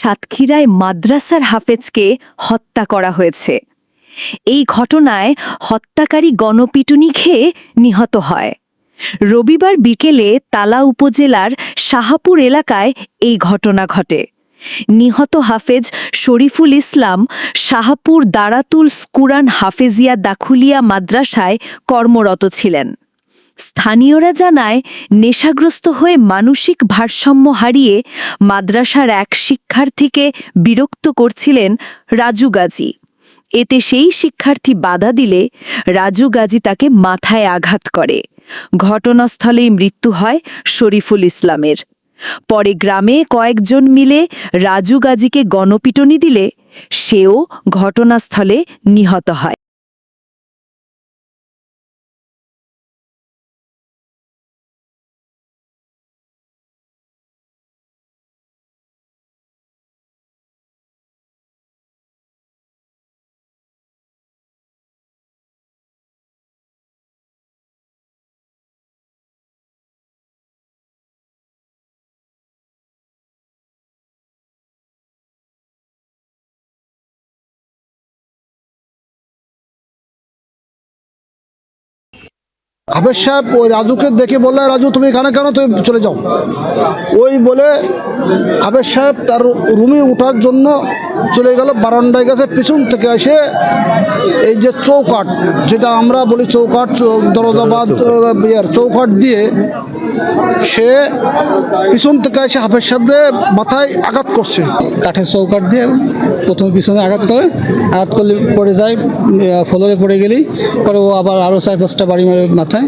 সাতক্ষীরায় মাদ্রাসার হাফেজকে হত্যা করা হয়েছে। এই ঘটনায় হত্যাকারী গণপিটুনি খেয়ে নিহত হয়। রবিবার বিকেলে তালা উপজেলার শাহাপুর এলাকায় এই ঘটনা ঘটে। নিহত হাফেজ শরীফুল ইসলাম শাহাপুর দারাতুল স্কুরান হাফেজিয়া দাখুলিয়া মাদ্রাসায় কর্মরত ছিলেন। স্থানীয়রা জানায়, নেশাগ্রস্ত হয়ে মানসিক ভারসাম্য হারিয়ে মাদ্রাসার এক শিক্ষার্থীকে বিরক্ত করছিলেন রাজু গাজী। এতে সেই শিক্ষার্থী বাধা দিলে রাজু গাজী তাকে মাথায় আঘাত করে। ঘটনাস্থলেই মৃত্যু হয় শরীফুল ইসলামের। পরে গ্রামে কয়েকজন মিলে রাজু গাজীকে গণপিটনি দিলে, সেও ঘটনাস্থলে নিহত হয়। হাফেজ সাহেব ওই রাজুকে দেখে বললে রাজু, তুমি এখানে কেন? তুমি চলে যাও। ওই বলে হাফেজ সাহেব তার রুমে ওঠার জন্য চলে গেল বারান্দায় গেছে। পিছন থেকে এসে এই যে চৌকাট যেটা আমরা বলি চৌকাট দরজা বা চৌকাট দিয়ে সে পিছন থেকে এসে হাফেজ সাহেবরে মাথায় আঘাত করছে। কাঠের চৌকাট দিয়ে প্রথমে পিছনে আঘাত করে, আঘাত করলে পড়ে যায় ফলরে পড়ে গেলেই, পরে ও আবার আরও চার পাঁচটা বাড়ি মারে মাথায়।